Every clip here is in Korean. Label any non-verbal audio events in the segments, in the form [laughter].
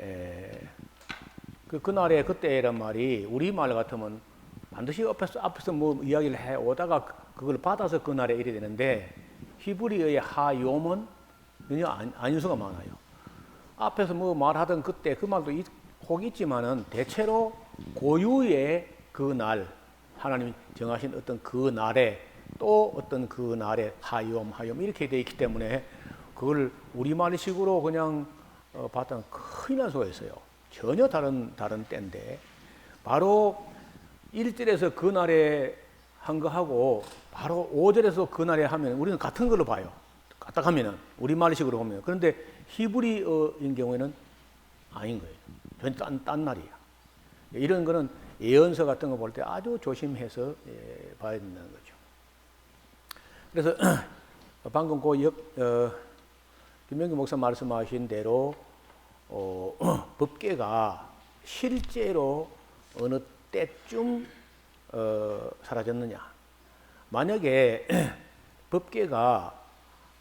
에, 그 그날에 그때란 말이 우리 말 같으면 반드시 앞에서 앞에서 뭐 이야기를 해 오다가 그- 그걸 받아서 그날에 이래 되는데 히브리어의 하요은 전혀 안, 안유수가 많아요. 앞에서 뭐 말하던 그때 그 말도 있- 혹 있지만은 대체로 고유의 그 날 하나님이 정하신 어떤 그 날에 또 어떤 그 날에 하염 하염 이렇게 돼 있기 때문에 그걸 우리말식으로 그냥 어, 봤다면 큰일 날 수가 있어요. 전혀 다른 다른 때인데 바로 1절에서 그 날에 한 거 하고 바로 5절에서 그 날에 하면 우리는 같은 걸로 봐요. 딱 하면은 우리말식으로 보면 그런데 히브리어인 경우에는 아닌 거예요. 전혀 딴, 딴 말이야. 이런 거는 예언서 같은 거 볼 때 아주 조심해서 예, 봐야 된다는 거죠. 그래서 [clears throat] 방금 그 역, 어, 김명기 목사 말씀하신 대로 어, [clears throat] 법계가 실제로 어느 때쯤 어, 사라졌느냐. 만약에 [clears throat] 법계가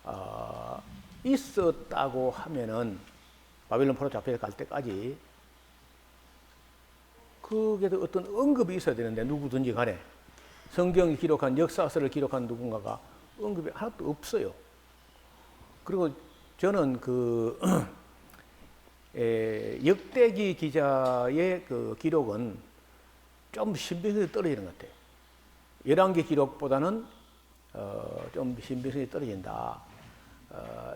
어, 있었다고 하면은 바빌론 포로 잡혀 갈 때까지 그게 어떤 언급이 있어야 되는데 누구든지 간에 성경이 기록한 역사서를 기록한 누군가가 언급이 하나도 없어요. 그리고 저는 그 에, [clears throat] 역대기 기자의 그 기록은 좀 신빙성이 떨어지는 것 같아요. 열왕기 기록보다는 어, 좀 신빙성이 떨어진다. 어,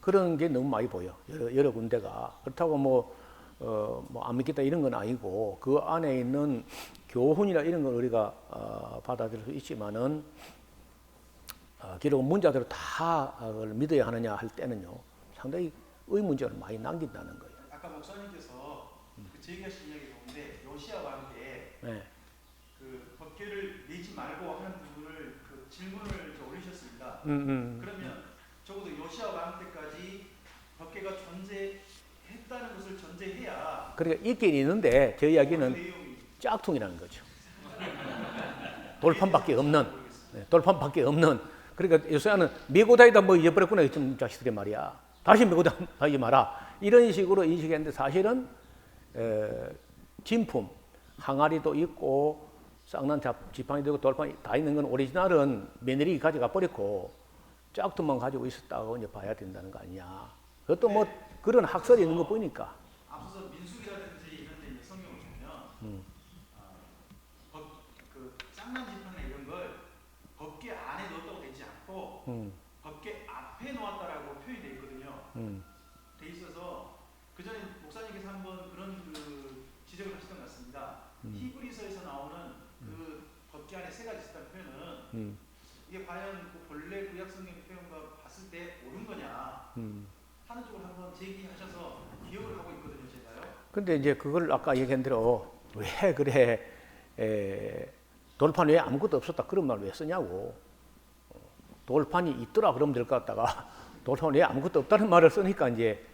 그런 게 너무 많이 보여. 여러, 여러 군데가. 그렇다고 뭐, 어, 뭐안 믿겠다 이런 건 아니고 그 안에 있는 교훈이나 이런 걸 우리가 어, 받아들일 수 있지만은 어, 기록 문자대로 다 어, 믿어야 하느냐 할 때는요 상당히 의문점을 많이 남긴다는 거예요. 아까 목사님께서 그 제기하신 이야기 가운데 요시아 왕께 네. 그 법계를 내지 말고 하는 부분을 그 질문을 올리셨습니다. 음, 음. 그러면 적어도 요시아 왕 때까지 법계가 존재했다는 것을 전제해야 그러니까 있긴 있는데 저 이야기는 그 짝퉁이라는 거죠. [laughs] 돌판밖에 없는 네, 돌판밖에 없는 그러니까 요새는 메고 다니다 뭐 잊어버렸구나 좀 자식들이 말이야. 다시 메고 다- 다니지 마라. 이런 식으로 인식했는데 사실은 에, 진품 항아리도 있고 쌍난 잡- 지팡이 되고 돌판이 다 있는 건 오리지널은 며느리 가져가 버렸고 짝퉁만 가지고 있었다고 이제 봐야 된다는 거 아니냐. 그것도 뭐 그런 학설이 있는 거 보니까. 앞서서 민숙이라든지 이런 데 성경을 보면 음. 아, 법, 그 쌍난 지팡이 이런 걸 법계 안에 넣었다고 되지 않고 음, 법계 앞에 놓았다라고 표현이 되어 있거든요. 음, 돼 있어서 그 전에 목사님께서 한번 그런 그 지적을 하시던 것 같습니다. 음. 히브리서에서 나오는 그 법계 안에 세 가지 있다는 표현은 음, 이게 과연 그 본래 구약 성경 표현과 봤을 때 옳은 거냐? 음. 하는 쪽을 한번 제기하셔서 기억을 하고 있거든요, 제가요. 근데 이제 그걸 아까 얘기한 대로 왜 그래? 에, 돌판 왜 아무것도 없었다. 그런 말 왜 쓰냐고. 어, 돌판이 있더라 그러면 될 것 같다가 [laughs] 돌판 왜 아무것도 없다는 말을 쓰니까 이제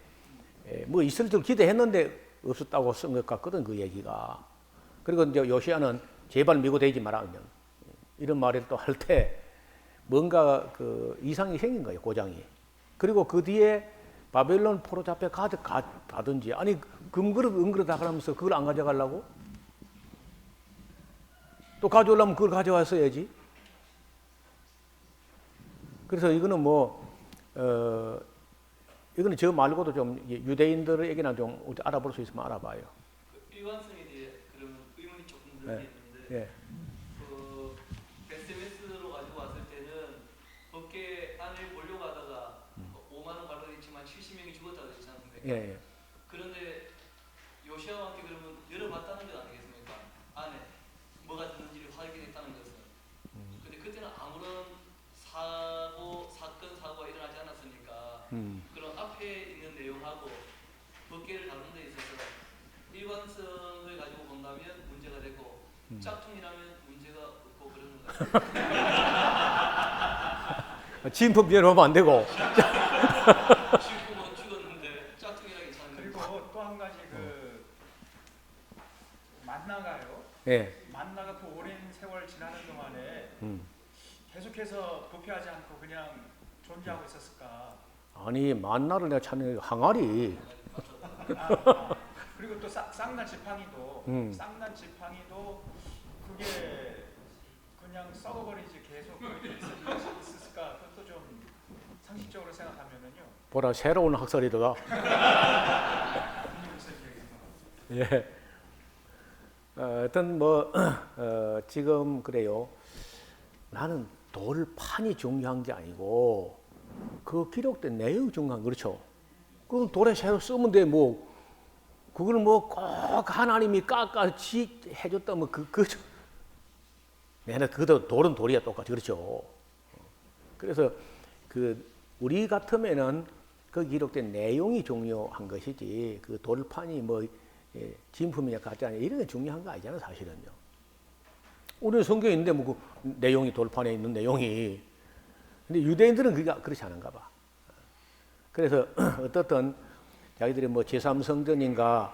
에, 뭐 있을 줄 기대했는데 없었다고 쓴 것 같거든 그 얘기가. 그리고 이제 요시아는 제발 미고 되지 마라 그냥 이런 말을 또 할 때 뭔가 그 이상이 생긴 거예요 고장이 그리고 그 뒤에 바벨론 포로 잡혀 가, 가, 가든지 아니 금그릇 은그릇 하면서 그걸 안 가져가려고 또 가져오려면 그걸 가져왔어야지 그래서 이거는 뭐 어, 이거는 저 말고도 좀 유대인들에게나 좀 알아볼 수 있으면 알아봐요 그 일관성에 대해 그러면 의문이 조금 네. 들게 있는데 예. 그 SMS로 가지고 왔을 때는 법계 안을 보려고 하다가 5만 원 발견했지만 70명이 죽었다고 그랬지 않습니까? 예, 예. 그런데 요시아 왕께 그러면 열어봤다는 것 아니겠습니까? 안에 뭐가 들는지를 확인했다는 것은. 음. 근데 그때는 아무런 사고 사건 사고가 일어나지 않았으니까 음. 그런 앞에 있는 내용하고 법계를 다룬 데 있어서 일관성을 가지고 본다면 문제가 되고 음. 짝퉁이라면 문제가 없고 그러는 거예요. 진품 비하면 안 되고 [laughs] 지금은 죽었는데 짝퉁이라 괜찮은데 그리고 또 한 가지 그 만나가요. 예. 만나가 그 오랜 세월 지나는 동안에 음. 계속해서 부패하지 않고 그냥 존재하고 있었을까? 아니 만나를 내가 찾는 게 항아리 아, [laughs] 그리고 또 쌍- 쌍난 지팡이도 음. 쌍난 지팡이도 그게 그냥 썩어버리지 계속 있을 수 있을까 그것도 좀 상식적으로 생각하면은요 보라 새로운 학설이다. [laughs] 예. 어, 어떤 뭐 [clears throat] 어, 지금 그래요. 나는 돌판이 중요한 게 아니고 그 기록된 내용이 중요한 거, 그렇죠. 그럼 돌에 새로 쓰면 돼 뭐. 그걸 뭐꼭 하나님이 깎아 지 해줬다 뭐그 그. 내가 그도 돌은 돌이야 똑같이 그렇죠. 그래서 그 우리 같으면은 그 기록된 내용이 중요한 것이지 그 돌판이 뭐 예, 진품이냐 가짜냐 이런 게 중요한 거 아니잖아 사실은요. 우리 성경에 있는데 뭐 그 내용이 돌판에 있는 내용이 근데 유대인들은 그게 그렇지 않은가 봐. 그래서 [clears throat] 어떻든 자기들이 뭐 제3성전인가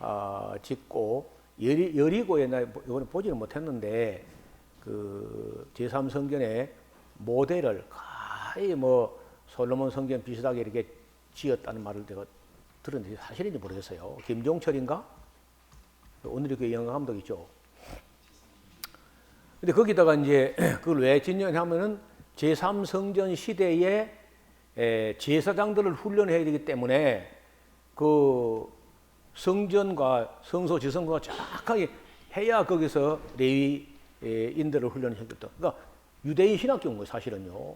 아, 짓고 여리, 여리고에 나 이번에 보지는 못했는데 그 제3성전의 모델을 거의 뭐 솔로몬 성전 비슷하게 이렇게 지었다는 말을 제가 들었는데 사실인지 모르겠어요. 김종철인가? 오늘의 그 영화 감독 있죠. 근데 거기다가 이제 [clears throat] 그걸 왜 짓냐면은 제3성전 시대에 에, 제사장들을 훈련해야 되기 때문에 그 성전과 성소 지성과 정확하게 해야 거기서 레위인들을 훈련했겠다. 그러니까 유대인 신학교인 거예요, 사실은요.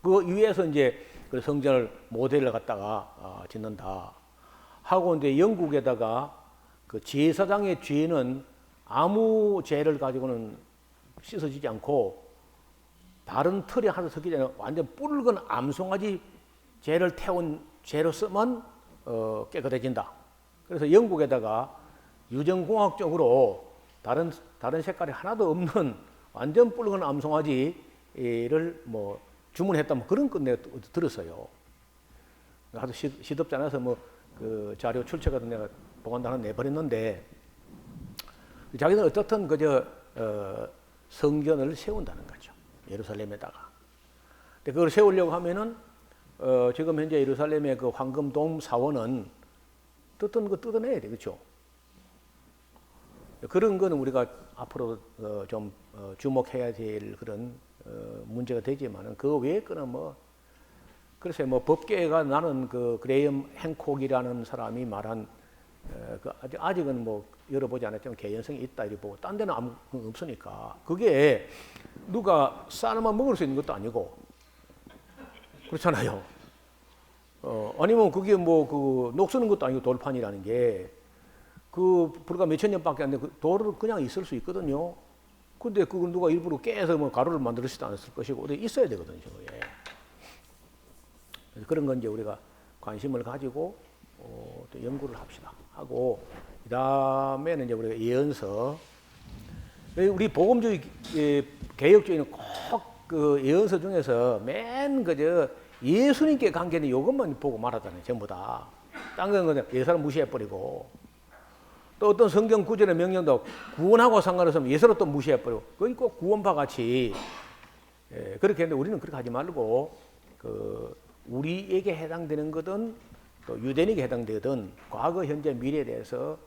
그 위에서 이제 그 성전을 모델을 갖다가 어, 짓는다. 하고 이제 영국에다가 그 제사장의 죄는 아무 죄를 가지고는 씻어지지 않고 다른 틀에 하나 섞이지 않아 완전 붉은 암송아지 죄를 태운 죄로 쓰면 어, 깨끗해진다. 그래서 영국에다가 유전공학적으로 다른 다른 색깔이 하나도 없는 완전 붉은 암송아지를 뭐 주문했다 뭐 그런 건 내가 들었어요. 시- 시덥지 않아서 뭐 그 자료 출처 같은 내가 보관단을 내버렸는데 자기는 어떻든 그저 어, 성전을 세운다는 거죠. 예루살렘에다가. 근데 그걸 세우려고 하면은 어, 지금 현재 예루살렘의 그 황금돔 사원은 뜯은 거 뜯어내야 돼, 그렇죠? 그런 거는 우리가 앞으로 어, 좀 어, 주목해야 될 그런 어, 문제가 되지만은 그 외의 거는 뭐 글쎄 뭐 법계가 나는 그 그레이엄 행콕이라는 사람이 말한 어, 그 아직 아직은 뭐 열어보지 않았지만 개연성이 있다 이렇게 보고 딴 데는 아무 거 없으니까 그게 누가 싸나만 먹을 수 있는 것도 아니고 그렇잖아요. 어 아니면 그게 뭐 그 녹쓰는 것도 아니고 돌판이라는 게 그 불과 몇천 년밖에 안 돼. 그 돌을 그냥 있을 수 있거든요. 근데 그걸 누가 일부러 깨서 뭐 가루를 만들지도 않았을 것이고 어디 있어야 되거든요. 예. 그래서 그런 건 이제 우리가 관심을 가지고 어, 또 연구를 합시다. 하고 그 다음에는 이제 우리가 예언서. 우리 예, 개혁주의는 꼭 그 예언서 중에서 맨 그저 예수님께 관계는 이것만 보고 말하잖아요 전부 다. 딴건 그냥 예사를 무시해버리고. 또 어떤 성경 구절의 명령도 구원하고 상관없으면 예서로 또 무시해버리고. 거의 꼭 구원파 같이. 예, 그렇게 했는데 우리는 그렇게 하지 말고 그 우리에게 해당되는 거든 또 유대인에게 해당되든 과거 현재 미래에 대해서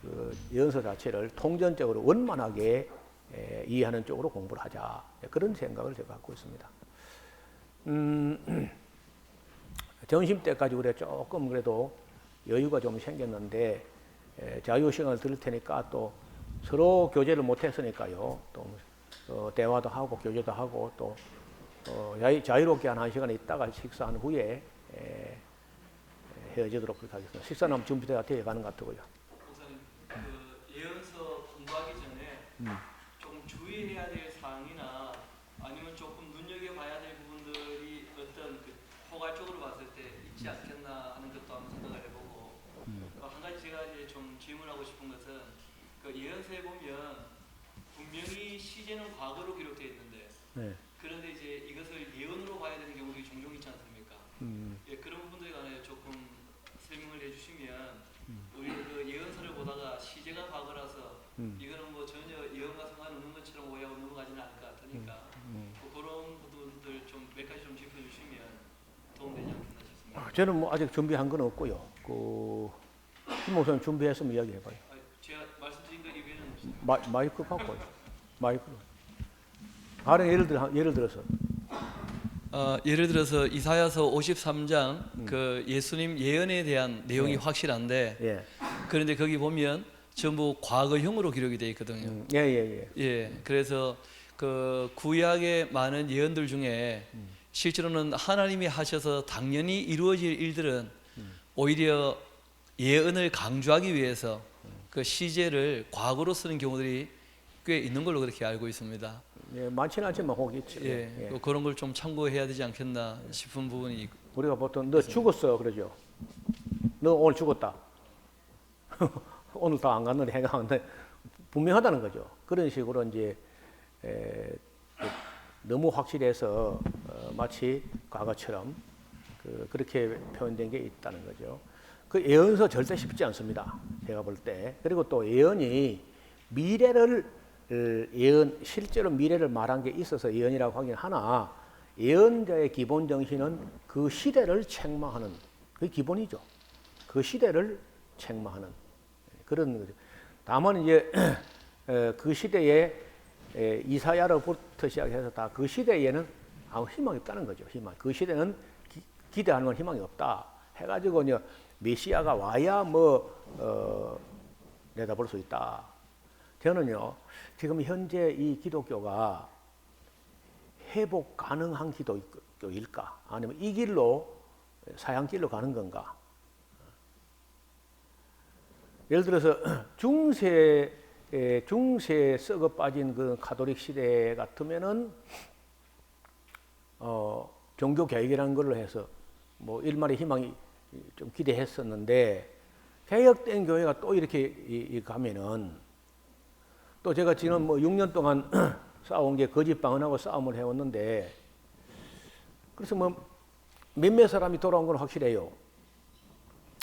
그 연서 자체를 통전적으로 원만하게 에, 이해하는 쪽으로 공부를 하자 예, 그런 생각을 제가 갖고 있습니다. 음, [clears throat] 점심 때까지 우리가 조금 그래도 여유가 좀 생겼는데 에, 자유 시간을 들을 테니까 또 서로 교제를 못 했으니까요. 또 어, 대화도 하고 교제도 하고 또 어, 자유, 자유롭게 한한 시간 있다가 식사한 후에 에, 헤어지도록 그렇게 하겠습니다. 식사는 준비되어 되어 가는 것 같고요. 목사님 그 예언서 공부하기 전에 음. 조금 주의해야 될 사항이나 아니면 조금 눈여겨봐야 될 부분들이 어떤 그 포괄적으로 봤을 때 있지 않겠나 하는 것도 한번 생각을 해보고 음. 어, 한 가지 제가 이제 좀 질문하고 싶은 것은 그 예언서에 보면 분명히 시제는 과거로 기록되어 있는데 네. 그런데 이제 이것을 예언으로 봐야 되는 경우들이 종종 있지 않습니까? 음, 예, 그런 부분들에 관해 조금 설명을 해주시면 음. 우리 그 예언서를 보다가 시제가 과거라서 음. 이거는 뭐 전혀 예언과 상관없는 것처럼 오해하고 넘어가지는 않을 것 같으니까 음. 뭐 그런 부분들 좀 몇 가지 좀 짚어주시면 도움되지 않겠나 싶습니다. 아, 저는 뭐 아직 준비한 건 없고요. 그그 김목선 준비했으면 이야기해봐요. 아, 제가 말씀드린 거 이외에는 없습니다. 마, 마이크 갖고 와요. 마이크. 다른 예를 들어 예를 들어서 어, 예를 들어서 이사야서 53장 그 예수님 예언에 대한 내용이 네. 확실한데 예, 그런데 거기 보면 전부 과거형으로 기록이 되어 있거든요. 음, 예, 예, 예. 예, 그래서 그 구약의 많은 예언들 중에 실제로는 하나님이 하셔서 당연히 이루어질 일들은 오히려 예언을 강조하기 위해서 그 시제를 과거로 쓰는 경우들이 꽤 있는 걸로 그렇게 알고 있습니다. 예, 많지는 않지만 혹 있죠. 예, 예. 또 그런 걸 좀 참고해야 되지 않겠나 싶은 부분이 있고. 우리가 보통 너 죽었어 그러죠. 너 오늘 죽었다. [laughs] 오늘 다 안 갔는데 해가는데 분명하다는 거죠. 그런 식으로 이제 에, 그 너무 확실해서 어, 마치 과거처럼 그, 그렇게 표현된 게 있다는 거죠. 그 예언서 절대 쉽지 않습니다. 제가 볼 때. 그리고 또 예언이 미래를 어, 예언 실제로 미래를 말한 게 있어서 예언이라고 하긴 하나 예언자의 기본 정신은 그 시대를 책망하는 그 기본이죠. 그 시대를 책망하는 그런 거죠. 다만 이제 [clears throat] 에, 그 시대에 에, 이사야로부터 시작해서 다 그 시대에는 아무 희망이 없다는 거죠. 희망. 그 시대는 기, 기대하는 건 희망이 없다. 해가지고 이제 메시아가 와야 뭐 어, 내다볼 수 있다. 저는요 지금 현재 이 기독교가 회복 가능한 기독교일까? 아니면 이 길로 사양길로 가는 건가? 예를 들어서 [clears throat] 중세 에, 중세 썩어 빠진 그 가톨릭 시대 같으면은 어, 종교 개혁이라는 걸로 해서 뭐 일말의 희망이 좀 기대했었는데 개혁된 교회가 또 이렇게 이, 이 가면은 또 제가 지난 뭐 6년 동안 [clears throat] 싸운 게 거짓 방언하고 싸움을 해왔는데 그래서 뭐 몇몇 사람이 돌아온 건 확실해요.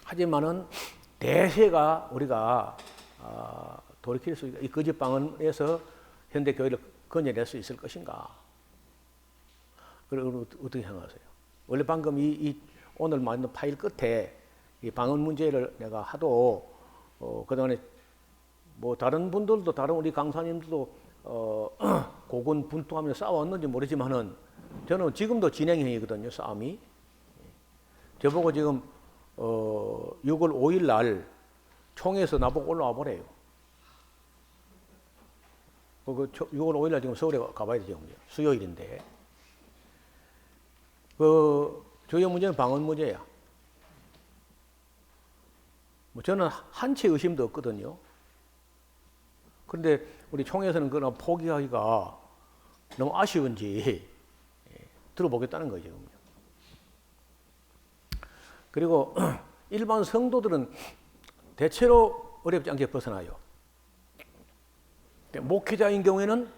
하지만은 대세가 우리가 아, 돌이킬 수 있, 이 거짓 방언에서 현대 교회를 건져낼 수 있을 것인가? 그리고 어떻게 생각하세요? 원래 방금 이, 이 오늘 만든 파일 끝에 이 방언 문제를 내가 하도 어, 그동안에 뭐 다른 분들도 다른 우리 강사님들도 어, [clears throat] 고군 분투하면서 싸웠는지 모르지만은 저는 지금도 진행형이거든요 싸움이 저보고 지금 어, 6월 5일 날 총에서 나보고 올라와 보래요. 그, 그 초- 6월 5일 날 지금 서울에 가봐야 되죠. 수요일인데. 그 주요 문제는 방언 문제야. 뭐 저는 한채 의심도 없거든요. 그런데 우리 총회에서는 그런 포기하기가 너무 아쉬운지 예, 들어보겠다는 거죠. 그리고 [clears throat] 일반 성도들은 대체로 어렵지 않게 벗어나요. 목회자인 경우에는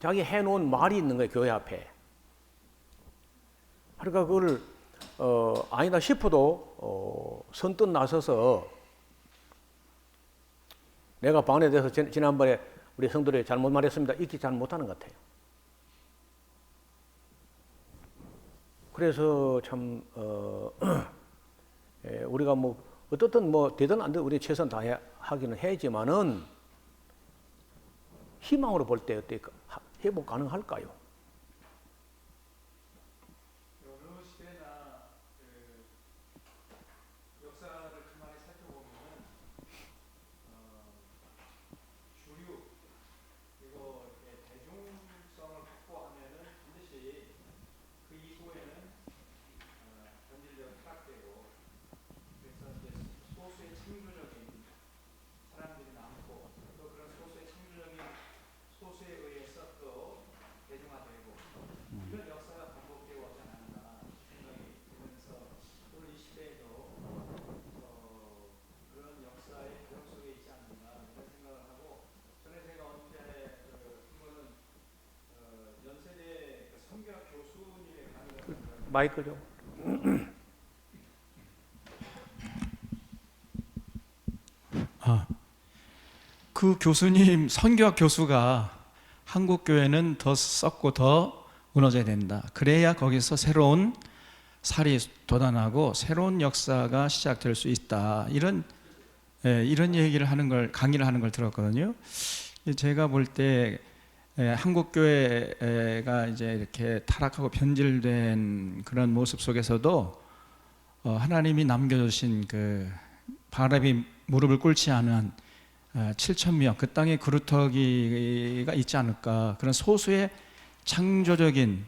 자기 해놓은 말이 있는 거예요, 교회 앞에. 그러니까 그걸 어, 아니다 싶어도 어, 선뜻 나서서 내가 방언에 대해서 지- 지난번에 우리 성도들이 잘못 말했습니다. 읽기 잘 못하는 것 같아요. 그래서 참 어, [clears throat] 예, 우리가 뭐 어떻든 뭐 되든 안 되든 우리 최선 다해 하기는 해야지만은 희망으로 볼 때 어때 회복 가능할까요? 어느 시대나 그 역사를 가만히 살펴보면은 어, 주류 그리고 이렇게 대중성을 확보하면은 반드시 그 이후에는 어, 변질되고 타락되고 그래서 이제 소수의 창조적인 사람들이 남고 또 그런 소수의 창조적인 소수에 의해서 또 대중화되고 이런 역사가 반복되어 왔지 않았나 생각이 들면서 오늘 이 시대에도 어, 그런 역사의 기록 속에 있지 않는가 이런 생각을 하고 전에 제가 언제 그 한번은 어, 연세대 그 성교학 교수님의 강의를 들었는데 마이크 좀. [clears throat] 그 교수님 선교학 교수가 한국 교회는 더 썩고 더 무너져야 된다. 그래야 거기서 새로운 살이 돋아나고 새로운 역사가 시작될 수 있다. 이런 예, 이런 얘기를 하는 걸 강의를 하는 걸 들었거든요. 제가 볼 때 한국 교회가 이제 이렇게 타락하고 변질된 그런 모습 속에서도 어, 하나님이 남겨주신 그 바람이 무릎을 꿇지 않은 7천 명 그 땅에 그루터기가 있지 않을까 그런 소수의 창조적인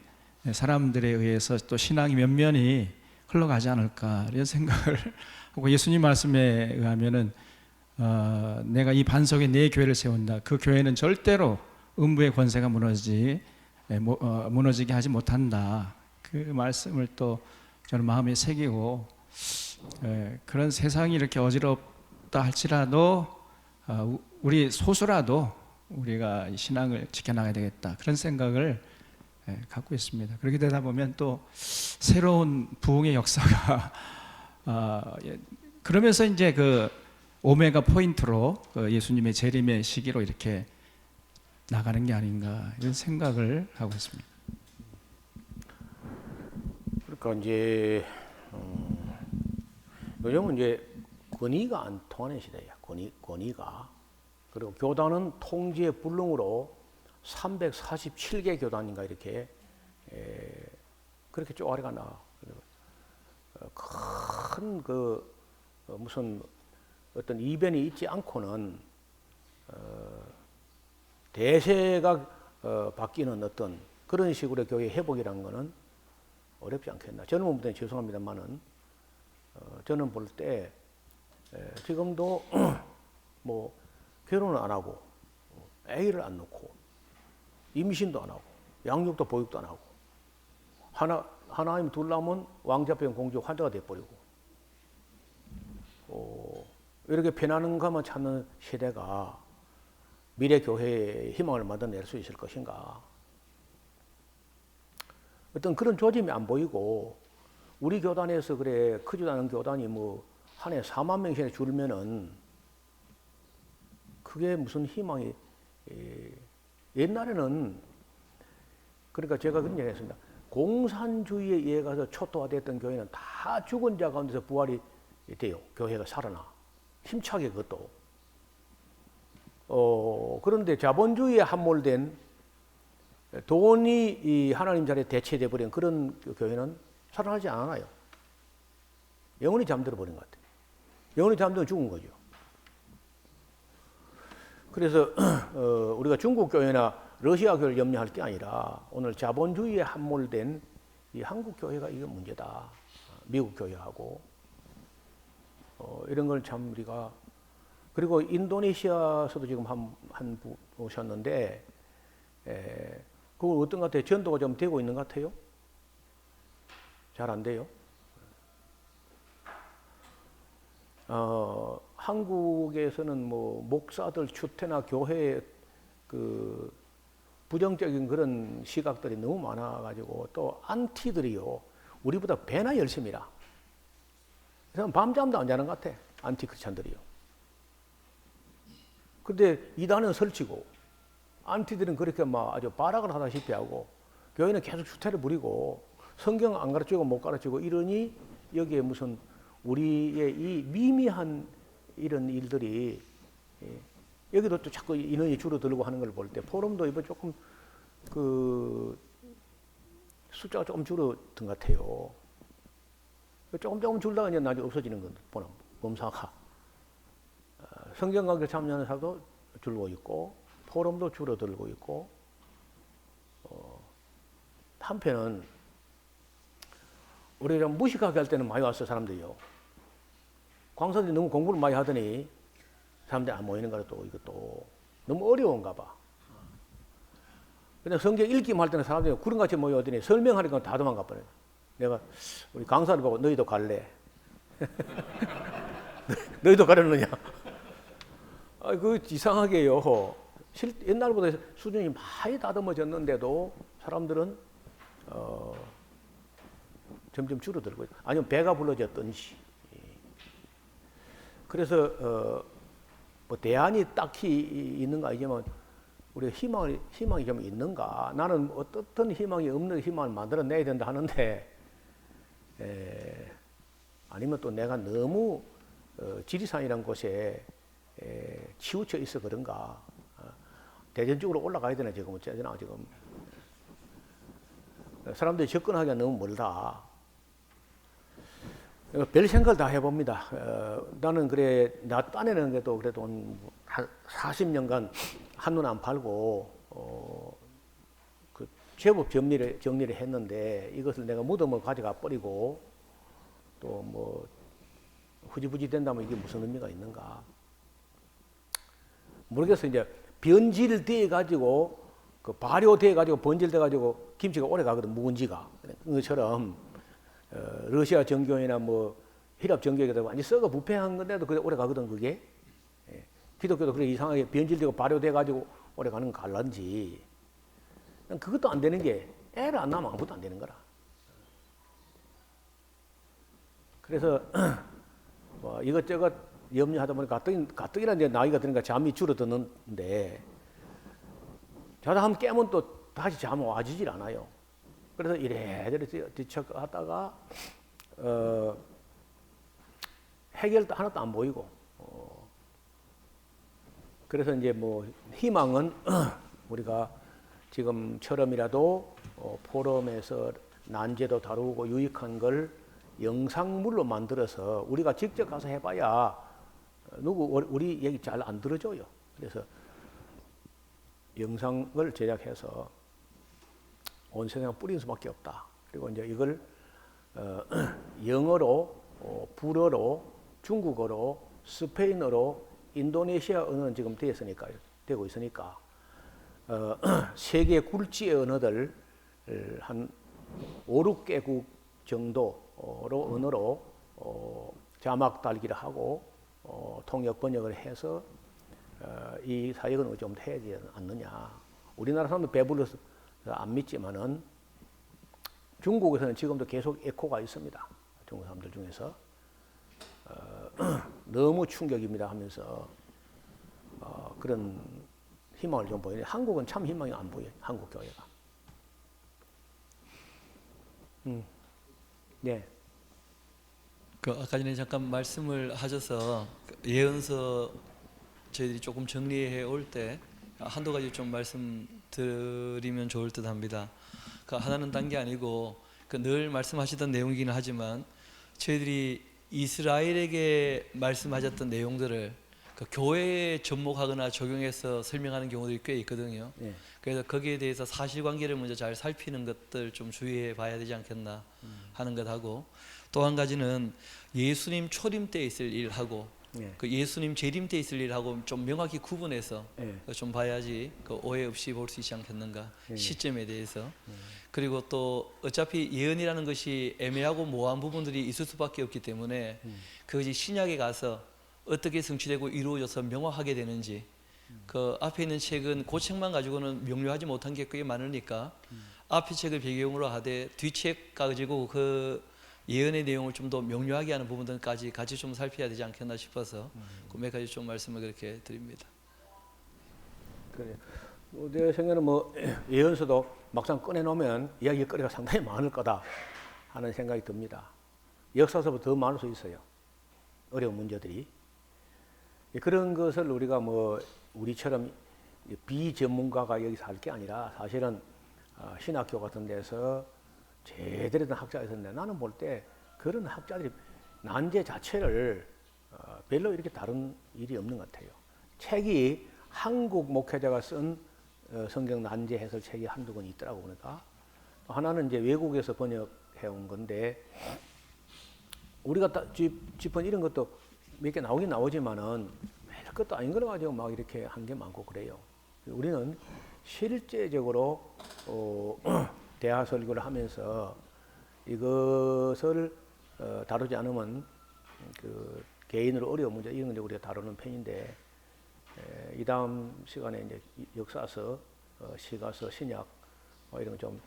사람들에 의해서 또 신앙이 면면이 흘러가지 않을까 이런 생각을 [laughs] 하고 예수님 말씀에 의하면은 어, 내가 이 반석에 내 교회를 세운다. 그 교회는 절대로 음부의 권세가 무너지 에, 모- 어, 무너지게 하지 못한다. 그 말씀을 또 저는 마음에 새기고 에, 그런 세상이 이렇게 어지럽다 할지라도 어, 우- 우리 소수라도 우리가 이 신앙을 지켜나가야 되겠다 그런 생각을 에, 갖고 있습니다. 그렇게 되다 보면 또 새로운 부흥의 역사가 [laughs] 아, 예, 그러면서 이제 그 오메가 포인트로 그 예수님의 재림의 시기로 이렇게 나가는 게 아닌가 이런 생각을 하고 있습니다. 그러니까 이제 음, 요즘은 이제 권위가 안 통하는 시대야. 권위 권위가 그리고 교단은 통지의 불능으로 347개 교단인가 이렇게 에, 그렇게 쪼아리가 나. 큰그 어, 무슨 어떤 이변이 있지 않고는 어, 대세가 어, 바뀌는 어떤 그런 식으로 교회 회복이라는 거는 어렵지 않겠나. 젊은 분들은 죄송합니다만은 어, 저는 볼 때 지금도 [clears throat] 뭐 결혼을 안 하고 어, 아이를 안 낳고 임신도 안 하고 양육도 보육도 안 하고 하나 하나님 둘 남은 왕자병 공주 환자가 돼버리고 어, 이렇게 편안한 것만 찾는 시대가 미래 교회의 희망을 만들어낼 수 있을 것인가? 어떤 그런 조짐이 안 보이고 우리 교단에서 그래 크지도 않은 교단이 뭐 한 해 4만 명씩이나 줄면은 그게 무슨 희망이 에, 옛날에는 그러니까 제가 그런 얘기 했습니다. 공산주의에 의해 가서 초토화됐던 교회는 다 죽은 자 가운데서 부활이 돼요. 교회가 살아나. 힘차게 그것도. 어, 그런데 자본주의에 함몰된 돈이 이 하나님 자리에 대체돼 버린 그런 교회는 살아나지 않아요. 영원히 잠들어 버린 것 같아요. 영원히 잠들어 죽은 거죠. 그래서 [clears throat] 어, 우리가 중국 교회나 러시아 교회를 염려할 게 아니라 오늘 자본주의에 함몰된 이 한국 교회가 이게 문제다. 미국 교회하고 어, 이런 걸 참 우리가 그리고 인도네시아에서도 지금 한, 한 분 오셨는데 에, 그거 어떤 것 같아요? 전도가 좀 되고 있는 것 같아요? 잘 안 돼요? 어, 한국에서는 뭐 목사들 추태나 교회 그 부정적인 그런 시각들이 너무 많아가지고 또 안티들이요 우리보다 배나 열심히라. 그래서 밤잠도 안 자는 것 같아 안티 크리스찬들이요. 근데 이단은 설치고 안티들은 그렇게 막 아주 발악을 하다시피 하고 교회는 계속 추태를 부리고 성경 안 가르치고 못 가르치고 이러니 여기에 무슨 우리의 이 미미한 이런 일들이 예, 여기도 또 자꾸 인원이 줄어들고 하는 걸 볼 때 포럼도 이번 조금 그 숫자가 조금 줄어든 것 같아요. 조금 조금 줄다가 이제 나중에 없어지는 건 보나 범사가 어, 성경 강좌 참여하는 사람도 줄고 있고 포럼도 줄어들고 있고 어, 한편은 우리가 무식하게 할 때는 많이 왔어 사람들이요. 광사들이 너무 공부를 많이 하더니 사람들이 안 모이는 거라 또 이것도 너무 어려운가 봐. 근데 성경 읽기만 할 때는 사람들이 구름같이 모여오더니 설명하니까 다 도망가 버려요. 내가 우리 강사를 보고 너희도 갈래? [laughs] 너희도 가려느냐? 아, 그 이상하게요. 실, 옛날보다 수준이 많이 다듬어졌는데도 사람들은 어, 점점 줄어들고 있다. 아니면 배가 불러졌든지. 예. 그래서 어, 뭐 대안이 딱히 있는가 아니지만 우리 희망이 희망이 좀 있는가? 나는 어떻든 희망이 없는 희망을 만들어내야 된다 하는데 에, 아니면 또 내가 너무 어, 지리산이라는 곳에 에, 치우쳐 있어 그런가 어, 대전 쪽으로 올라가야 되나 지금 어쩌나 지금 사람들이 접근하기가 너무 멀다. 어, 별 생각을 다 해봅니다. 어, 나는 그래 나 따내는 게도 그래도 한 40년간 한눈 안 팔고 어, 그 제법 정리를 정리를 했는데 이것을 내가 무덤을 가져가 버리고 또 뭐 후지부지 된다면 이게 무슨 의미가 있는가? 모르겠어 이제 변질돼 가지고 그 발효돼 가지고 번질돼 가지고 김치가 오래 가거든 묵은지가. 그처럼 어, 러시아 정교회나 뭐 히랍 정교회가 완전 썩어 부패한 건데도 그래 오래 가거든 그게. 예. 기독교도 그래 이상하게 변질되고 발효돼 가지고 오래 가는 거 갈란지. 그것도 안 되는 게 애를 안 낳으면 아무것도 안 되는 거라. 그래서 [clears throat] 뭐 이것저것 염려하다 보니까 가뜩, 가뜩이나 이제 나이가 드니까 잠이 줄어드는데 자다 한번 깨면 또 다시 잠 와지질 않아요. 그래서 이래저래 뒤척하다가 어, 해결도 하나도 안 보이고 어, 그래서 이제 뭐 희망은 [clears throat] 우리가 지금처럼이라도 어, 포럼에서 난제도 다루고 유익한 걸 영상물로 만들어서 우리가 직접 가서 해봐야 누구 우리 얘기 잘 안 들어줘요. 그래서 영상을 제작해서 온 세상 뿌리는 수밖에 없다. 그리고 이제 이걸 어, [clears throat] 영어로, 어, 불어로, 중국어로, 스페인어로, 인도네시아 언어는 지금 되었으니까 되고 있으니까 어, [clears throat] 세계 굴지의 언어들 한 5, 6개국 정도로 언어로 어, 자막 달기를 하고 어, 통역 번역을 해서 어, 이 사역은 좀 해야 되지 않느냐. 우리나라 사람들 배불러서 안 믿지만은 중국에서는 지금도 계속 에코가 있습니다. 중국 사람들 중에서 어, [clears throat] 너무 충격입니다 하면서 어, 그런 희망을 좀 보이는데 한국은 참 희망이 안 보여요. 한국 교회가. 음. 네. 그 아까 전에 잠깐 말씀을 하셔서 그 예언서 저희들이 조금 정리해 올 때 한두 가지 좀 말씀드리면 좋을 듯합니다. 그 하나는 딴 게 아니고 그 늘 말씀하시던 내용이기는 하지만 저희들이 이스라엘에게 말씀하셨던 내용들을 그 교회에 접목하거나 적용해서 설명하는 경우들이 꽤 있거든요. 네. 그래서 거기에 대해서 사실관계를 먼저 잘 살피는 것들 좀 주의해 봐야 되지 않겠나 하는 것하고 또 한 가지는 예수님 초림 때 있을 일하고 네. 그 예수님 재림 때 있을 일하고 좀 명확히 구분해서 네. 좀 봐야지 그 오해 없이 볼 수 있지 않겠는가 네. 시점에 대해서 그리고 또 어차피 예언이라는 것이 애매하고 모호한 부분들이 있을 수밖에 없기 때문에 그것이 신약에 가서 어떻게 성취되고 이루어져서 명확하게 되는지 그 앞에 있는 책은 그 책만 가지고는 명료하지 못한 게 꽤 많으니까 앞에 책을 배경으로 하되 뒤책 가지고 그 예언의 내용을 좀 더 명료하게 하는 부분들까지 같이 좀 살펴야 되지 않겠나 싶어서 그몇 가지 좀 말씀을 그렇게 드립니다. 그래. 뭐내 생각에는 뭐 [clears throat] 예언서도 막상 꺼내놓으면 이야기 거리가 상당히 많을 거다 하는 생각이 듭니다. 역사서보다 더 많을 수 있어요. 어려운 문제들이. 예, 그런 것을 우리가 뭐 우리처럼 비전문가가 여기서 할 게 아니라 사실은 어, 신학교 같은 데서 제대로 된 학자가 있었는데 나는 볼 때 그런 학자들이 난제 자체를 어, 별로 이렇게 다룬 일이 없는 것 같아요. 책이 한국 목회자가 쓴 어, 성경 난제 해설 책이 한두 권 있더라고 보니까 또 하나는 이제 외국에서 번역해 온 건데 우리가 다 집, 집은 이런 것도 몇 개 나오긴 나오지만은 별 것도 아닌 걸 가지고 막 이렇게 한 게 많고 그래요. 우리는 실제적으로 어, [clears throat] 대화 설교를 하면서 이것을 어, 다루지 않으면 그 개인으로 어려운 문제 이런 걸 우리가 다루는 편인데 에, 이 다음 시간에 이제 이- 역사서, 어, 시가서, 신약 뭐 이런 거좀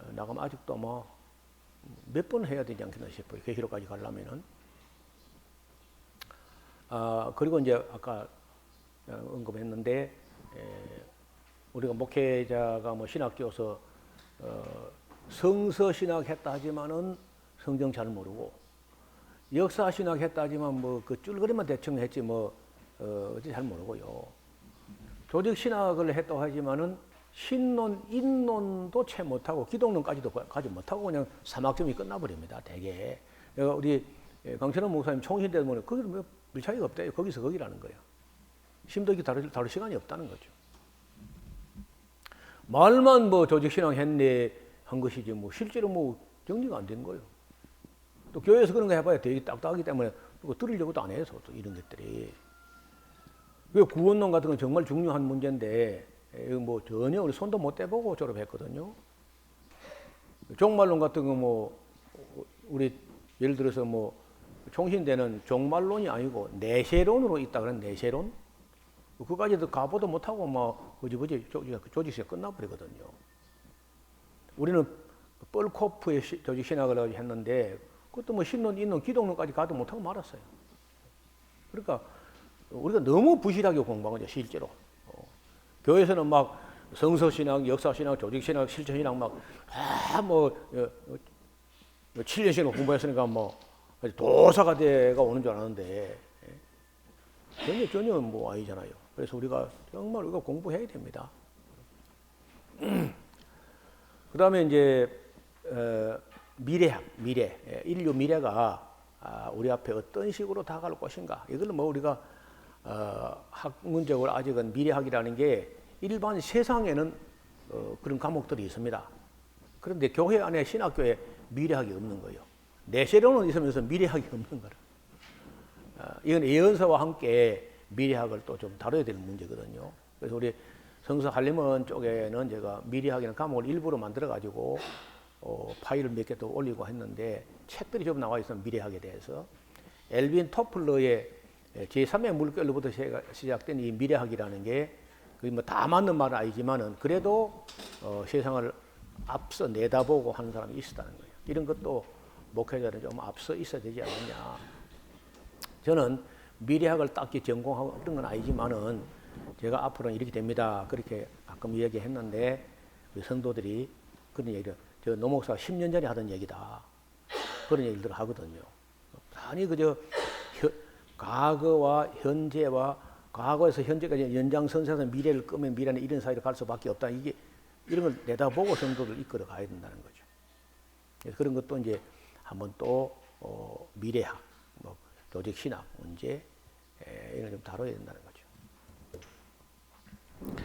어, 나가면 아직도 뭐 몇 번 해야 되지 않겠나 싶어요. 계시록까지 가려면은. 아 그리고 이제 아까 어, 언급했는데 에, 우리가 목회자가 뭐 신학 교서 어, 성서 신학 했다 하지만은 성경 잘 모르고 역사 신학 했다지만 뭐그 줄거리만 대충 했지 뭐 어, 어째 잘 모르고요. 조직 신학을 했다고 하지만은 신론, 인론도 채 못하고 기독론까지도 가지 못하고 그냥 사막점이 끝나버립니다. 대개 내가 우리 예, 강철원 목사님 총신 때 보면 거기는 뭐 밀차이가 없대요. 거기서 거기라는 거예요. 심도기 다룰, 다룰 시간이 없다는 거죠. 말만 뭐 조직 신앙 했네 한 것이지 뭐 실제로 뭐 정리가 안 된 거예요. 또 교회에서 그런 거 해봐야 되게 딱딱하기 때문에 그거 들으려고도 안 해서 또 이런 것들이. 그 구원론 같은 건 정말 중요한 문제인데 에, 뭐 전혀 우리 손도 못 대보고 졸업했거든요. 종말론 같은 거 뭐 우리 예를 들어서 뭐 총신대는 종말론이 아니고 내세론으로 있다 그런 내세론 그까지도 가보도 못하고 뭐 거지거지 조직, 조직시가 끝나버리거든요. 우리는 뻘코프의 시- 조직 신학을 했는데 그것도 뭐 신론, 인론, 기독론까지 가도 못하고 말았어요. 그러니까 우리가 너무 부실하게 공부한 거죠 실제로. 어. 교회에서는 막 성서신학, 역사신학, 조직신학, 실천신학 막다뭐 어, 어, 7년씩을 공부했으니까 뭐 도사가 돼가 오는 줄 알았는데 예. 전혀 전혀 뭐 아니잖아요. 그래서 우리가 정말 우리가 공부해야 됩니다. [clears throat] 그 다음에 이제 어, 미래학, 미래, 예, 인류 미래가 아, 우리 앞에 어떤 식으로 다가올 것인가? 이걸 뭐 우리가 어, 학문적으로 아직은 미래학이라는 게 일반 세상에는 어, 그런 과목들이 있습니다. 그런데 교회 안에 신학교에 미래학이 없는 거예요. 내세론은 있으면서 미래학이 없는 거라. 아, 이건 예언서와 함께 미래학을 또 좀 다뤄야 되는 문제거든요. 그래서 우리 성서 할리먼 쪽에는 제가 미래학이라는 과목을 일부러 만들어 가지고 어, 파일을 몇개또 올리고 했는데 책들이 좀 나와 있어요 미래학에 대해서 엘빈 토플러의 제3의 물결로부터 시작된 이 미래학이라는 게 그게 뭐 다 맞는 말은 아니지만은 그래도 어, 세상을 앞서 내다보고 하는 사람이 있었다는 거예요. 이런 것도 목회자는 좀 앞서 있어야 되지 않느냐. 저는 미래학을 딱히 전공하고 그런 건 아니지만은 제가 앞으로는 이렇게 됩니다. 그렇게 가끔 이야기했는데 우리 성도들이 그런 얘기를 저 노목사가 10년 전에 하던 얘기다. 그런 얘기를 하거든요. 아니 그저 현- 과거와 현재와 과거에서 현재까지 연장선상에서 미래를 끄면 미래는 이런 사이로 갈 수밖에 없다. 이게 이런 걸 내다보고 성도를 이끌어 가야 된다는 거죠. 그래서 그런 것도 이제 한번 또 어, 미래학, 뭐 조직 신학 문제 에, 이런 걸좀 다뤄야 된다는 거죠.